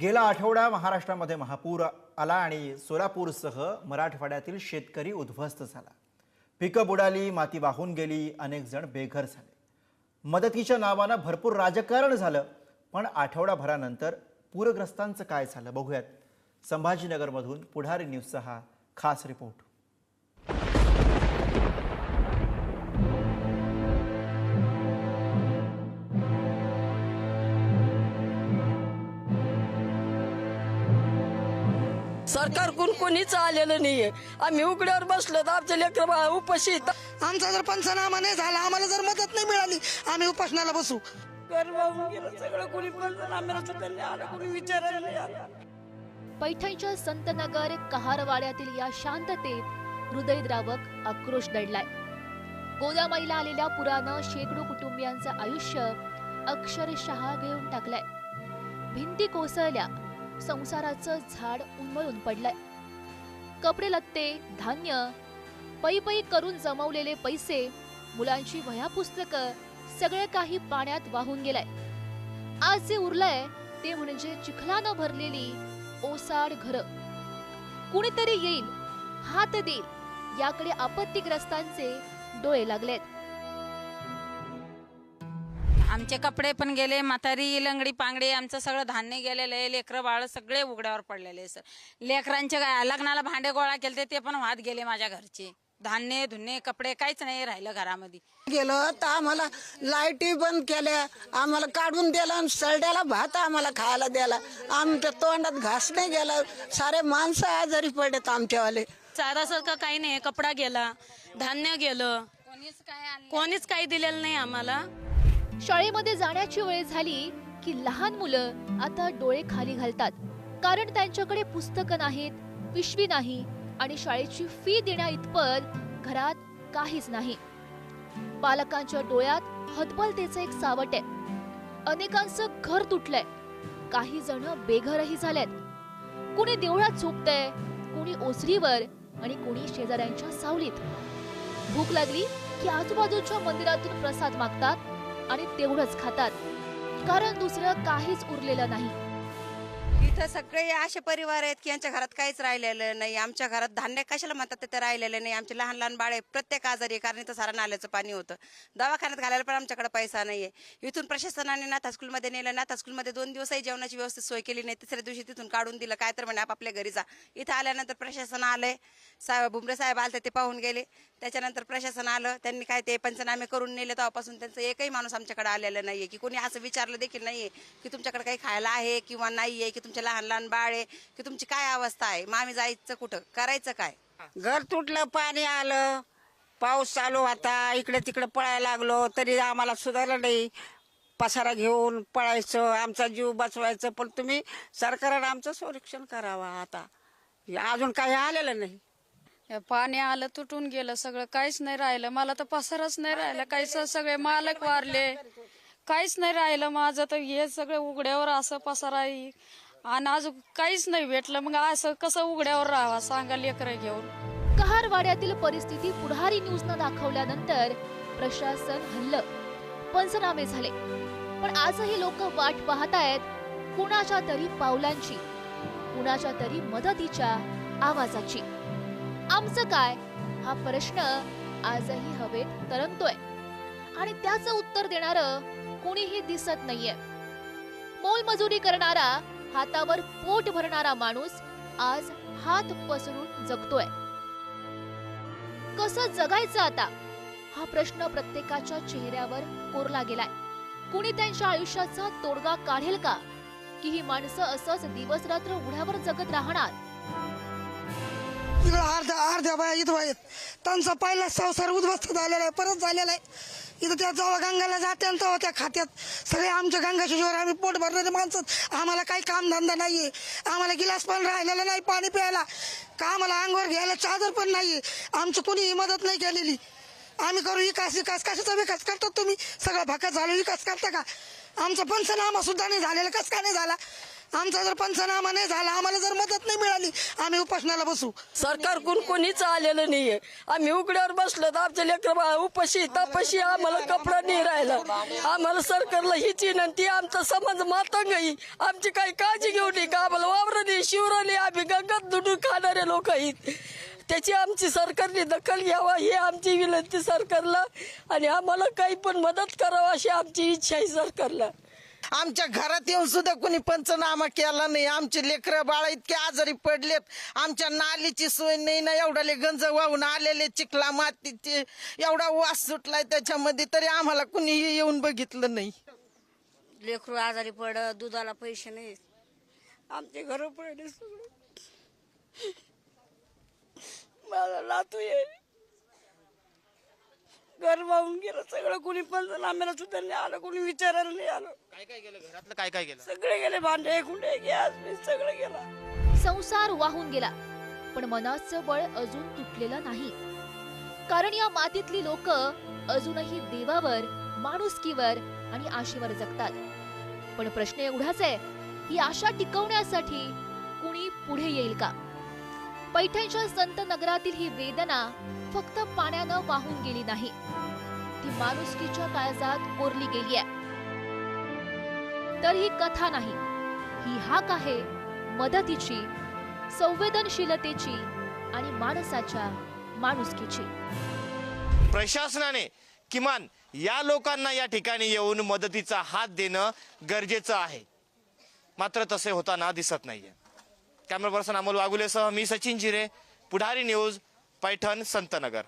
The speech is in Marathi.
गेला आठवडा महाराष्ट्रामध्ये महापूर आला आणि सोलापूरसह मराठवाड्यातील शेतकरी उद्ध्वस्त झाला. पिकं बुडाली माती वाहून गेली अनेक जण बेघर झाले. मदतीच्या नावानं भरपूर राजकारण झालं पण आठवडाभरानंतर पूरग्रस्तांचं काय झालं बघूयात. संभाजीनगरमधून पुढारी न्यूजचा हा खास रिपोर्ट. सरकार कोण कोणीच आलेलं नाहीये आम्ही उघड्यावर बसलो तर आमचे लेकर उपाशी. आमचा जर पंचनामा नाही झाला आम्हाला जर मदत नाही मिळाली आम्ही उपासनाला बसू घर वाहून गेलं सगळं कोणी पंचनाम्याचं त्यांनी आलं कोणी विचारायला नाही आलं. पैठणच्या संतनगर कहारवाड्यातील या शांततेत हृदयद्रावक आक्रोश दडलाय गोदामाईला आलेल्या पुरानं शेकडो कुटुंबियांचं आयुष्य अक्षरशः घेऊन टाकलंय भिंती कोसळल्या संसाराचं झाड उन्मळून पडलंय. कपडे लत्ते धान्य पै पै करून जमवलेले पैसे मुलांची वह्या पुस्तकं सगळं काही पाण्यात वाहून गेलंय. आज जे उरलंय ते म्हणजे चिखलानं भरलेली ओसाड घर. कुणीतरी येईल हात देईल याकडे आपत्तीग्रस्तांचे डोळे लागलेत. आमचे कपडे पण गेले म्हातारी लंगडी पांगडी आमचं सगळं धान्य गेलेलं आहे लेकरं बाळ सगळे उघड्यावर पडलेले आहे, सर. लेकरांचे काय लग्नाला भांडे गोळा केले ते पण वाद गेले माझ्या घरचे. धान्य धुन्ने कपडे काहीच नाही राहिलं घरामध्ये. गेलं तर आम्हाला लाईटी बंद केल्या आम्हाला काढून दिलं आणि सरड्याला भात आम्हाला खायला द्याला आमच्या तोंडात घास नाही गेला सारे माणसं आजारी पडत आमच्यावाले. चारासारखं काही नाही कपडा गेला धान्य गेलं. कोणीच काय आणलं कोणीच काही दिलेलं नाही आम्हाला. शाळेमध्ये जाण्याची वेळ झाली की लहान मुलं आता डोळे खाली घालतात. कारण त्यांच्याकडे पुस्तकं नाहीत पिशवी नाही आणि शाळेची फी देण्या इतपत घरात काहीच नाही. पालकांच्या डोळ्यात हतबलतेचं एक सावट आहे. अनेकांचं घर तुटलंय. काही जण बेघरही झालेत. कुणी देवळात झोपतय कुणी ओसरीवर आणि कुणी शेजाऱ्यांच्या सावलीत. भूक लागली की आजूबाजूच्या मंदिरातून प्रसाद मागतात आणि तेवढंच खातात. कारण दुसरं काहीच उरलेलं नाही. इथं सगळे असे परिवार आहेत की यांच्या घरात काहीच राहिलेलं नाही. आमच्या घरात धान्य कशाला म्हणतात ते राहिलेलं नाही. आमचे लहान लहान बाळे प्रत्येक आजारी आहे, कारण इथं सारा नाल्याचं पाणी होतं. दवाखान्यात घालायला पण आमच्याकडे पैसा नाही आहे इथून प्रशासनाने नाथ स्कूलमध्ये नेलं नाथ स्कूलमध्ये दोन दिवसही जेवणाची व्यवस्थित सोय केली नाही. तिसऱ्या दिवशी तिथून काढून दिलं. काय तर म्हणे आपापल्या घरी जा. इथं आल्यानंतर प्रशासन आलंय. साहेब भुमरे साहेब आले ते पाहून गेले. त्याच्यानंतर प्रशासन आलं. त्यांनी काय ते पंचनामे करून नेले. तेव्हापासून त्यांचं एकही माणूस आमच्याकडे आलेला नाहीये. की कोणी असं विचारलं देखील नाहीये की तुमच्याकडे काही खायला आहे किंवा नाहीये की तुमचे लहान लहान बाळ आहे की तुमची काय अवस्था आहे? मग आम्ही जायचं कुठं? करायचं काय? घर तुटलं पाणी आलं पाऊस चालू होता इकडे तिकडे पळायला लागलो तरी आम्हाला सुधारलं नाही. पसारा घेऊन पळायचं आमचा जीव बचवायचं पण तुम्ही सरकारनं आमचं संरक्षण करावं आता. अजून काही आलेलं नाही. हे पाणी आलं तुटून गेलं सगळं काहीच नाही राहिलं. मला तर पसारच नाही राहिलं. काहीच सगळे मालक वारले. काहीच नाही राहिलं. माझं तर हे सगळं उघड्यावर असं पसारा. आणि अजून काहीच नाही भेटलं. मग असं कसं उघड्यावर राहावा? सांगा लेकर घेऊन. कहारवाड्यातील परिस्थिती पुढारी न्यूजनं दाखवल्यानंतर प्रशासन हल्लं. पंचनामे झाले. पण आजही लोक वाट पाहतायत कुणाच्या तरी पावलांची कुणाच्या तरी मदतीच्या आवाजाची. आमचं काय? हा प्रश्न आजही हवेत तरंगतोय. आणि त्याचं उत्तर देणार कुणीही दिसत नाहीये. मोलमजुरी करणारा हातावर पोट भरणारा माणूस आज हात पसरून जगतोय. कसं जगायचं आता? हा प्रश्न प्रत्येकाच्या चेहऱ्यावर कोरला गेलाय. कुणी त्यांच्या आयुष्याचा तोडगा काढेल का? की ही माणसं असंच दिवस रात्र उघड्यावर जगत राहणार? इकडं अर्ध्या अर्ध्या बाया इथं आहेत त्यांचा पहिला संसार उद्ध्वस्त झालेला आहे परत झालेला आहे. इथं त्या जेव्हा गंगाला जाते आणि तेव्हा त्या खात्यात सगळे आमच्या गंगाच्या जीवर आम्ही पोट भरणारे माणसं आम्हाला काही कामधंदा नाही आहे आम्हाला गिलास पण राहिलेला नाही पाणी प्यायला. का आम्हाला अंगावर घ्यायला चादर पण नाहीये. आमची कोणीही मदत नाही केलेली. आम्ही करू विकास विकास. कशाचा विकास करतात तुम्ही? सगळं भकास झालो विकास करता का? आमचा पंचनामा सुद्धा नाही झालेला. कस का नाही झाला? आमचा जर पंचनामा नाही झाला आम्हाला जर मदत नाही मिळाली आम्ही उपासनाला बसू. सरकार कोण कोणीच आलेलं नाहीये. आम्ही उघड्यावर बसलो तर आमचे लेकर बाळ उपाशी तपाशी आम्हाला कपडा नाही राहिला. आम्हाला सरकारला हीच विनंती आमचा समाज मातंग आमची काही काळजी घेऊ नये का? आम्हाला वावर नाही शिवर नाही आम्ही गंगात दुडून खाणारे लोक आहेत. त्याची आमची सरकारने दखल घ्यावा ही आमची विनंती सरकारला. आणि आम्हाला काही पण मदत करावा अशी आमची इच्छा आहे सरकारला. आमच्या घरात येऊन सुद्धा कोणी पंचनामा केला नाही. आमचे लेकरं बाळ इतके आजारी पडलेत. आमच्या नालीची सोय नाही ना एवढाले गंज वाहून आलेले चिखला मातीचे एवढा वास सुटलाय त्याच्यामध्ये तरी आम्हाला कुणीही येऊन बघितलं नाही. लेकरू आजारी पड दुधाला पैसे नाही. आमचे घर पडले. सगळे मला लातू येईल घर वाहून गेलं सगळं कोणी पंचनाम्याला सुद्धा नाही आलं कोणी विचारायला नाही आलं. काय काय केलं घरातलं काय काय केलं सगळे गेले भांडे कुंडे गॅस बीस सगळं गेलं. संसार वाहून गेला पण मनाचं बळ अजून तुटलेलं नाही. कारण या मातीतली लोक अजूनही देवावर माणुसकीवर आणि आशेवर जगतात. पण प्रश्न एवढाच आहे ही आशा टिकवण्यासाठी कुणी पुढे येईल का? पैठणच्या संत नगरातील ही वेदना फक्त पाण्यानं वाहून गेली नाही. ती माणुसकीच्या काळजात कोरली गेली आहे. तर ही कथा नाही. ही हाक आहे मदतीची संवेदनशीलतेची आणि माणसाच्या माणुसकीची. प्रशासनाने किमान या लोकांना या ठिकाणी येऊन मदतीचा हात देणं गरजेचं आहे. मात्र तसे होताना दिसत नाहीये. कॅमेरा पर्सन अमोल वागुलेसह मी सचिन जिरे पुढारी न्यूज पैठण संतनगर.